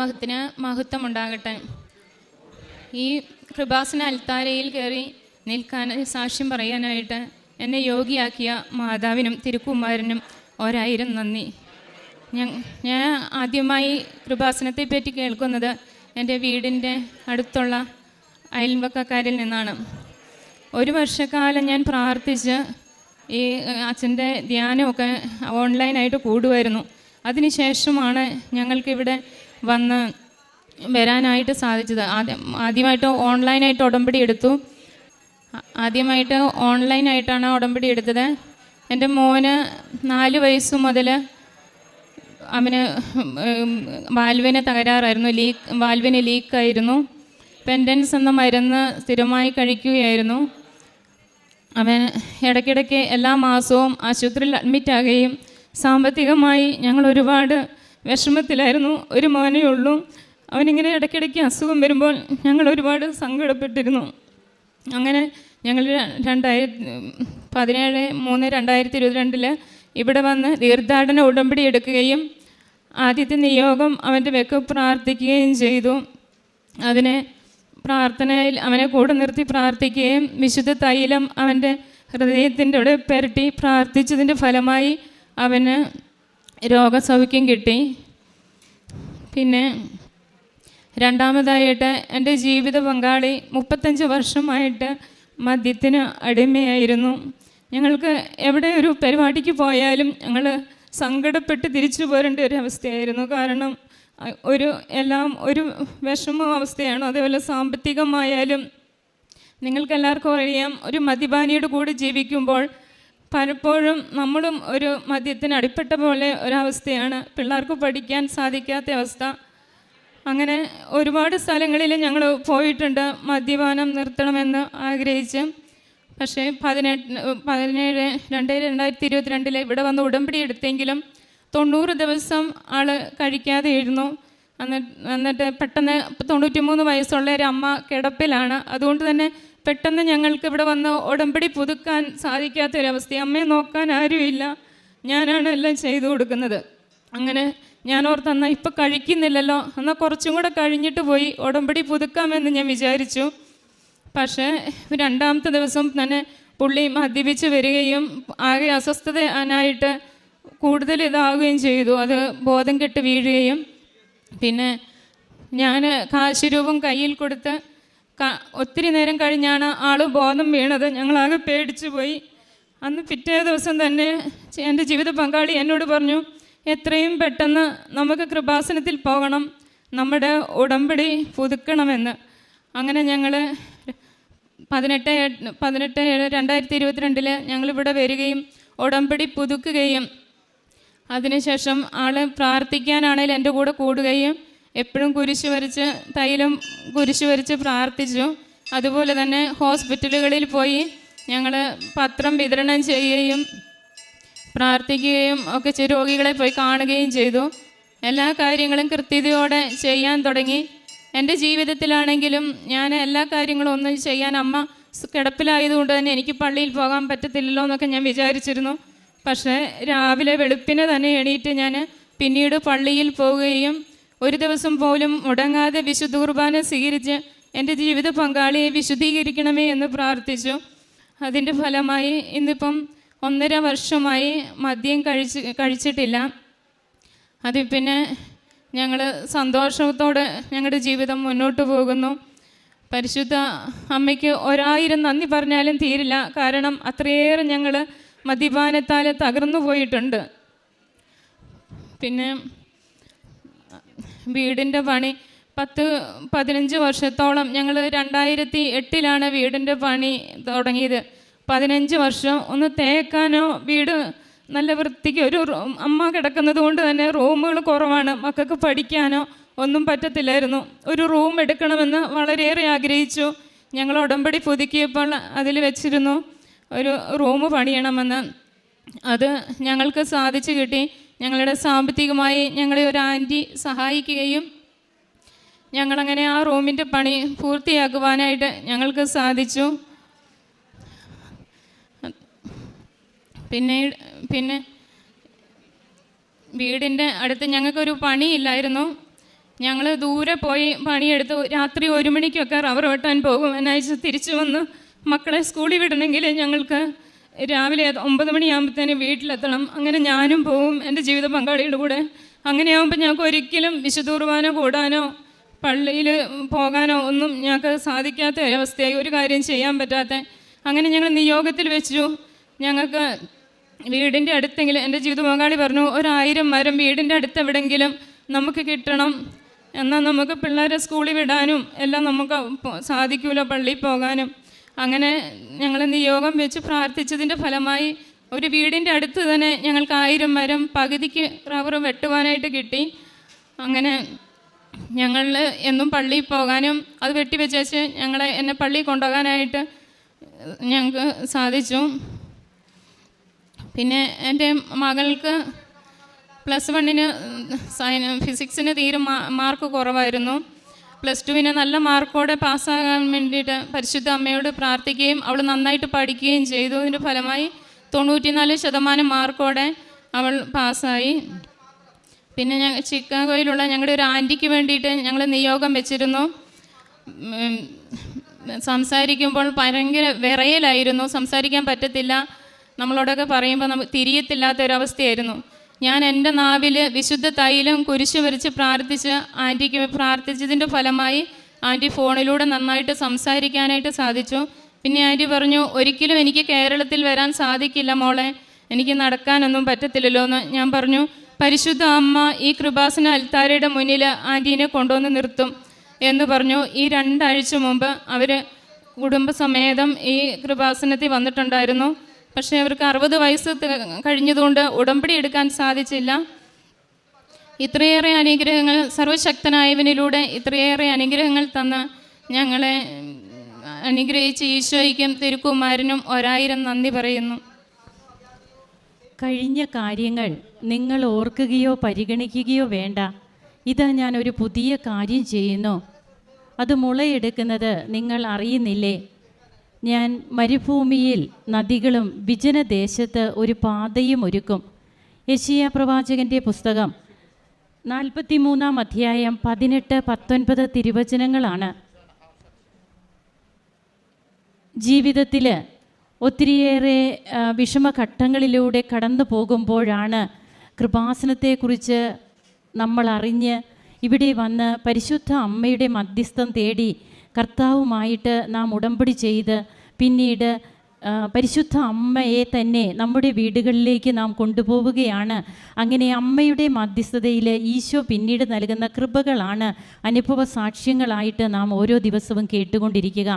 മഹത്തിന് മഹത്വം ഉണ്ടാകട്ടെ ഈ കൃപാസന അൽത്താരയിൽ കയറി നിൽക്കാൻ സാക്ഷ്യം പറയാനായിട്ട് എന്നെ യോഗിയാക്കിയ മാതാവിനും തിരുക്കുമാരനും ഒരായിരം നന്ദി. ഞാൻ ആദ്യമായി കൃപാസനത്തെ പറ്റി കേൾക്കുന്നത് എന്റെ വീടിന്റെ അടുത്തുള്ള അയൽവക്കക്കാരിൽ നിന്നാണ്. ഒരു വർഷക്കാലം ഞാൻ പ്രാർത്ഥിച്ച് ഈ അച്ഛന്റെ ധ്യാനമൊക്കെ ഓൺലൈനായിട്ട് കൂടുമായിരുന്നു അതിനുശേഷമാണ് ഞങ്ങൾക്കിവിടെ വന്ന് വരാനായിട്ട് സാധിച്ചത്. ആദ്യം ആദ്യമായിട്ട് ഓൺലൈനായിട്ട് ഉടമ്പടി എടുത്തു. ആദ്യമായിട്ട് ഓൺലൈനായിട്ടാണ് ഉടമ്പടി എടുത്തത്. എന്റെ മോന് നാല് വയസ്സ് മുതൽ അവന് വാൽവിന് തകരാറായിരുന്നു. ലീക്ക് വാൽവിന് ലീക്കായിരുന്നു. പെൻഡൻസ് എന്ന മരുന്ന് സ്ഥിരമായി കഴിക്കുകയായിരുന്നു. അവൻ ഇടയ്ക്കിടയ്ക്ക് എല്ലാ മാസവും ആശുപത്രിയിൽ അഡ്മിറ്റ് ആകുകയും സാമ്പത്തികമായി ഞങ്ങൾ ഒരുപാട് വിഷമത്തിലായിരുന്നു ഒരു മോനേ ഉള്ളൂ. അവനിങ്ങനെ ഇടയ്ക്കിടയ്ക്ക് അസുഖം വരുമ്പോൾ ഞങ്ങൾ ഒരുപാട് സങ്കടപ്പെട്ടിരുന്നു. അങ്ങനെ ഞങ്ങൾ രണ്ടായിരത്തി പതിനേഴ് മൂന്ന് രണ്ടായിരത്തി ഇരുപത്തിരണ്ടിൽ ഇവിടെ വന്ന് തീർത്ഥാടന ഉടമ്പടി എടുക്കുകയും ആദ്യത്തെ നിയോഗം അവന്റെ വെക്ക് പ്രാർത്ഥിക്കുകയും ചെയ്തു. അതിനെ പ്രാർത്ഥനയിൽ അവനെ കൂടെ നിർത്തി പ്രാർത്ഥിക്കുകയും വിശുദ്ധ തൈലം അവന്റെ ഹൃദയത്തിന്റെ അവിടെ പുരട്ടി പ്രാർത്ഥിച്ചതിന്റെ ഫലമായി അവന് രോഗസൗഖ്യം കിട്ടി. പിന്നെ രണ്ടാമതായിട്ട് എന്റെ ജീവിത പങ്കാളി മുപ്പത്തഞ്ച് വർഷമായിട്ട് മദ്യത്തിന് അടിമയായിരുന്നു. ഞങ്ങൾക്ക് എവിടെ ഒരു പരിപാടിക്ക് പോയാലും ഞങ്ങൾ സങ്കടപ്പെട്ട് തിരിച്ചു പോരേണ്ട ഒരു അവസ്ഥയായിരുന്നു. കാരണം ഒരു എല്ലാം ഒരു വിഷമ അവസ്ഥയാണ് അതേപോലെ സാമ്പത്തികമായാലും നിങ്ങൾക്കെല്ലാവർക്കും അറിയാം ഒരു മദ്യപാനിയുടെ കൂടെ ജീവിക്കുമ്പോൾ പലപ്പോഴും നമ്മളും ഒരു മദ്യത്തിന് അടിപ്പെട്ട പോലെ ഒരവസ്ഥയാണ്. പിള്ളേർക്ക് പഠിക്കാൻ സാധിക്കാത്ത അവസ്ഥ. അങ്ങനെ ഒരുപാട് സ്ഥലങ്ങളിൽ ഞങ്ങൾ പോയിട്ടുണ്ട് മദ്യപാനം നിർത്തണമെന്ന് ആഗ്രഹിച്ച്. പക്ഷേ പതിനെട്ട് പതിനേഴ് രണ്ട് രണ്ടായിരത്തി ഇരുപത്തിരണ്ടിൽ ഇവിടെ വന്ന് ഉടമ്പടി എടുത്തെങ്കിലും തൊണ്ണൂറ് ദിവസം ആൾ കഴിക്കാതെ ഇരുന്നു. എന്നിട്ട് പെട്ടെന്ന് തൊണ്ണൂറ്റി മൂന്ന് വയസ്സുള്ള ഒരു അമ്മ കിടപ്പിലാണ്. അതുകൊണ്ട് തന്നെ പെട്ടെന്ന് ഞങ്ങൾക്ക് ഇവിടെ വന്ന് ഉടമ്പടി പുതുക്കാൻ സാധിക്കാത്തൊരവസ്ഥ. അമ്മയെ നോക്കാൻ ആരുമില്ല. ഞാനാണ് എല്ലാം ചെയ്തു കൊടുക്കുന്നത്. അങ്ങനെ ഞാൻ ഓർത്ത് എന്നാൽ ഇപ്പം കഴിക്കുന്നില്ലല്ലോ. എന്നാൽ കുറച്ചും കൂടെ കഴിഞ്ഞിട്ട് പോയി ഉടമ്പടി പുതുക്കാമെന്ന് ഞാൻ വിചാരിച്ചു. പക്ഷേ രണ്ടാമത്തെ ദിവസം തന്നെ പുള്ളി മദ്യപിച്ച് വരികയും ആകെ അസ്വസ്ഥതനായിട്ട് കൂടുതൽ ഇതാവുകയും ചെയ്തു. അത് ബോധം കെട്ട് വീഴുകയും. പിന്നെ ഞാൻ കാശുരൂപം കയ്യിൽ കൊടുത്ത് ഒത്തിരി നേരം കഴിഞ്ഞാണ് ആൾ ബോധം വീണത്. ഞങ്ങളാകെ പേടിച്ചു പോയി. അന്ന് പിറ്റേ ദിവസം തന്നെ എന്റെ ജീവിത പങ്കാളി എന്നോട് പറഞ്ഞു എത്രയും പെട്ടെന്ന് നമുക്ക് കൃപാസനത്തിൽ പോകണം. നമ്മുടെ ഉടമ്പടി പുതുക്കണമെന്ന്. അങ്ങനെ ഞങ്ങൾ പതിനെട്ട് പതിനെട്ട് ഏഴ് രണ്ടായിരത്തി ഇരുപത്തിരണ്ടിൽ ഞങ്ങളിവിടെ വരികയും ഉടമ്പടി പുതുക്കുകയും അതിനുശേഷം ആൾ പ്രാർത്ഥിക്കാനാണെങ്കിൽ എന്റെ കൂടെ കൂടുകയും എപ്പോഴും കുരിശ് വരച്ച് തൈലം കുരിശ് വരച്ച് പ്രാർത്ഥിച്ചു. അതുപോലെ തന്നെ ഹോസ്പിറ്റലുകളിൽ പോയി ഞങ്ങൾ പത്രം വിതരണം ചെയ്യുകയും പ്രാർത്ഥിക്കുകയും ഒക്കെ രോഗികളെ പോയി കാണുകയും ചെയ്തു. എല്ലാ കാര്യങ്ങളും കൃത്യതയോടെ ചെയ്യാൻ തുടങ്ങി. എന്റെ ജീവിതത്തിലാണെങ്കിലും ഞാൻ എല്ലാ കാര്യങ്ങളും ഒന്നും ചെയ്യാൻ അമ്മ കിടപ്പിലായതുകൊണ്ട് തന്നെ എനിക്ക് പള്ളിയിൽ പോകാൻ പറ്റത്തില്ലല്ലോ എന്നൊക്കെ ഞാൻ വിചാരിച്ചിരുന്നു. പക്ഷേ രാവിലെ വെളുപ്പിനെ തന്നെ എണീറ്റ് ഞാൻ പിന്നീട് പള്ളിയിൽ പോവുകയും ഒരു ദിവസം പോലും മുടങ്ങാതെ വിശുദ്ധ കുർബാന സ്വീകരിച്ച് എന്റെ ജീവിത പങ്കാളിയെ വിശുദ്ധീകരിക്കണമേ എന്ന് പ്രാർത്ഥിച്ചു. അതിന്റെ ഫലമായി ഇന്നിപ്പം ഒന്നര വർഷമായി മദ്യം കഴിച്ച് കഴിച്ചിട്ടില്ല. അതിൽ പിന്നെ ഞങ്ങൾ സന്തോഷത്തോടെ ഞങ്ങളുടെ ജീവിതം മുന്നോട്ട് പോകുന്നു. പരിശുദ്ധ അമ്മയ്ക്ക് ഒരായിരം നന്ദി പറഞ്ഞാലും തീരില്ല. കാരണം അത്രയേറെ ഞങ്ങൾ മദ്യപാനത്താൽ തകർന്നു പോയിട്ടുണ്ട്. പിന്നെ വീടിന്റെ പണി പത്ത് പതിനഞ്ച് വർഷത്തോളം ഞങ്ങൾ രണ്ടായിരത്തി എട്ടിലാണ് വീടിന്റെ പണി തുടങ്ങിയത്. പതിനഞ്ച് വർഷം ഒന്ന് തേക്കാനോ വീട് നല്ല വൃത്തിക്ക് ഒരു അമ്മ കിടക്കുന്നത് കൊണ്ട് തന്നെ റൂമുകൾ കുറവാണ്. മക്കൾക്ക് പഠിക്കാനോ ഒന്നും പറ്റത്തില്ലായിരുന്നു. ഒരു റൂം എടുക്കണമെന്ന് വളരെയേറെ ആഗ്രഹിച്ചു. ഞങ്ങൾ ഉടമ്പടി പുതുക്കിയപ്പോൾ അതിൽ വെച്ചിരുന്നു. ഒരു റൂം പണിയണമെന്ന്. അത് ഞങ്ങൾക്ക് സാധിച്ചു കിട്ടി. ഞങ്ങളുടെ സാമ്പത്തികമായി ഞങ്ങളെ ഒരു ആന്റി സഹായിക്കുകയും ഞങ്ങളങ്ങനെ ആ റൂമിന്റെ പണി പൂർത്തിയാക്കുവാനായിട്ട് ഞങ്ങൾക്ക് സാധിച്ചു. പിന്നെ പിന്നെ വീടിന്റെ അടുത്ത് ഞങ്ങൾക്കൊരു പണിയില്ലായിരുന്നു. ഞങ്ങൾ ദൂരെ പോയി പണിയെടുത്ത് രാത്രി ഒരു മണിക്കൊക്കെ റബ്ബർ വെട്ടാൻ പോകും. എന്നാഴ്ച തിരിച്ചു വന്ന് മക്കളെ സ്കൂളിൽ വിടണമെങ്കിൽ ഞങ്ങൾക്ക് രാവിലെ ഒമ്പത് മണിയാകുമ്പോഴത്തേന് വീട്ടിലെത്തണം. അങ്ങനെ ഞാനും പോവും. എന്റെ ജീവിത പങ്കാളിയുടെ കൂടെ. അങ്ങനെയാകുമ്പോൾ ഞങ്ങൾക്ക് ഒരിക്കലും വിശുദൂർവാനോ കൂടാനോ പള്ളിയിൽ പോകാനോ ഒന്നും ഞങ്ങൾക്ക് സാധിക്കാത്ത ഒരവസ്ഥയായി ഒരു കാര്യം ചെയ്യാൻ പറ്റാത്ത. അങ്ങനെ ഞങ്ങൾ നിയോഗത്തിൽ വെച്ചു. ഞങ്ങൾക്ക് വീടിന്റെ അടുത്തെങ്കിലും എന്റെ ജീവിത പങ്കാളി പറഞ്ഞു ഒരായിരം മരം വീടിന്റെ അടുത്ത് എവിടെങ്കിലും നമുക്ക് കിട്ടണം. എന്നാൽ നമുക്ക് പിള്ളേരെ സ്കൂളിൽ വിടാനും എല്ലാം നമുക്ക് സാധിക്കൂല പള്ളിയിൽ പോകാനും. അങ്ങനെ ഞങ്ങൾ നിയോഗം വെച്ച് പ്രാർത്ഥിച്ചതിന്റെ ഫലമായി ഒരു വീടിന്റെ അടുത്ത് തന്നെ ഞങ്ങൾക്ക് ആയിരം മരം പകുതിക്ക് റബ്ബർ വെട്ടുവാനായിട്ട് കിട്ടി. അങ്ങനെ ഞങ്ങൾ എന്നും പള്ളിയിൽ പോകാനും അത് വെട്ടിവെച്ചേച്ച് ഞങ്ങളെ എന്നെ പള്ളിയിൽ കൊണ്ടുപോകാനായിട്ട് ഞങ്ങൾക്ക് സാധിച്ചു. പിന്നെ എന്റെ മകൾക്ക് പ്ലസ് വണ്ണിന് സയൻ ഫിസിക്സിന് തീരെ മാർക്ക് കുറവായിരുന്നു. പ്ലസ് ടുവിനെ നല്ല മാർക്കോടെ പാസ്സാകാൻ വേണ്ടിയിട്ട് പരിശുദ്ധ അമ്മയോട് പ്രാർത്ഥിക്കുകയും അവൾ നന്നായിട്ട് പഠിക്കുകയും ചെയ്തു. അതിന്റെ ഫലമായി തൊണ്ണൂറ്റിനാല് ശതമാനം മാർക്കോടെ അവൾ പാസ്സായി. പിന്നെ ഞങ്ങൾ ചിക്കാഗോയിലുള്ള ഞങ്ങളുടെ ഒരു ആന്റിക്ക് വേണ്ടിയിട്ട് ഞങ്ങൾ നിയോഗം വെച്ചിരുന്നു. സംസാരിക്കുമ്പോൾ ഭയങ്കര വിറയലായിരുന്നു. സംസാരിക്കാൻ പറ്റത്തില്ല. നമ്മളോടൊക്കെ പറയുമ്പോൾ നമുക്ക് തിരിയത്തില്ലാത്ത ഒരവസ്ഥയായിരുന്നു ഞാൻ എന്റെ നാവിൽ വിശുദ്ധ തൈലം കുരിശ് വരച്ച് പ്രാർത്ഥിച്ച് ആന്റിക്ക് പ്രാർത്ഥിച്ചതിന്റെ ഫലമായി ആന്റി ഫോണിലൂടെ നന്നായിട്ട് സംസാരിക്കാനായിട്ട് സാധിച്ചു. പിന്നെ ആന്റി പറഞ്ഞു ഒരിക്കലും എനിക്ക് കേരളത്തിൽ വരാൻ സാധിക്കില്ല മോളെ. എനിക്ക് നടക്കാനൊന്നും പറ്റത്തില്ലല്ലോ എന്ന് ഞാൻ പറഞ്ഞു പരിശുദ്ധ അമ്മ ഈ കൃപാസന അൽത്താരയുടെ മുന്നിൽ ആന്റീനെ കൊണ്ടുവന്ന് നിർത്തും. എന്ന് പറഞ്ഞു. ഈ രണ്ടാഴ്ച മുമ്പ് അവർ കുടുംബസമേതം ഈ കൃപാസനത്തിൽ വന്നിട്ടുണ്ടായിരുന്നു. പക്ഷേ അവർക്ക് അറുപത് വയസ്സ് കഴിഞ്ഞതുകൊണ്ട് ഉടമ്പടി എടുക്കാൻ സാധിച്ചില്ല. ഇത്രയേറെ അനുഗ്രഹങ്ങൾ സർവശക്തനായവനിലൂടെ ഇത്രയേറെ അനുഗ്രഹങ്ങൾ തന്ന ഞങ്ങളെ അനുഗ്രഹിച്ച് ഈശോയ്ക്കും തിരുക്കുമാരനും ഒരായിരം നന്ദി പറയുന്നു. കഴിഞ്ഞ കാര്യങ്ങൾ നിങ്ങൾ ഓർക്കുകയോ പരിഗണിക്കുകയോ വേണ്ട. ഇതാ ഞാൻ ഒരു പുതിയ കാര്യം ചെയ്യുന്നു. അത് മുളയെടുക്കുന്നത് നിങ്ങൾ അറിയുന്നില്ലേ? ഞാൻ മരുഭൂമിയിൽ നദികളും വിജനദേശത്ത് ഒരു പാതയും ഒരുക്കും. യശിയ പ്രവാചകന്റെ പുസ്തകം നാൽപ്പത്തി മൂന്നാം അധ്യായം പതിനെട്ട് പത്തൊൻപത് തിരുവചനങ്ങളാണ്. ജീവിതത്തിൽ ഒത്തിരിയേറെ വിഷമഘട്ടങ്ങളിലൂടെ കടന്നു പോകുമ്പോഴാണ് കൃപാസനത്തെക്കുറിച്ച് നമ്മൾ അറിഞ്ഞ് ഇവിടെ വന്ന് പരിശുദ്ധ അമ്മയുടെ മധ്യസ്ഥം തേടി കർത്താവുമായിട്ട് നാം ഉടമ്പടി ചെയ്ത് പിന്നീട് പരിശുദ്ധ അമ്മയെ തന്നെ നമ്മുടെ വീടുകളിലേക്ക് നാം കൊണ്ടുപോവുകയാണ്. അങ്ങനെ അമ്മയുടെ മധ്യസ്ഥതയിൽ ഈശോ പിന്നീട് നൽകുന്ന കൃപകളാണ് അനുഭവ സാക്ഷ്യങ്ങളായിട്ട് നാം ഓരോ ദിവസവും കേട്ടുകൊണ്ടിരിക്കുക.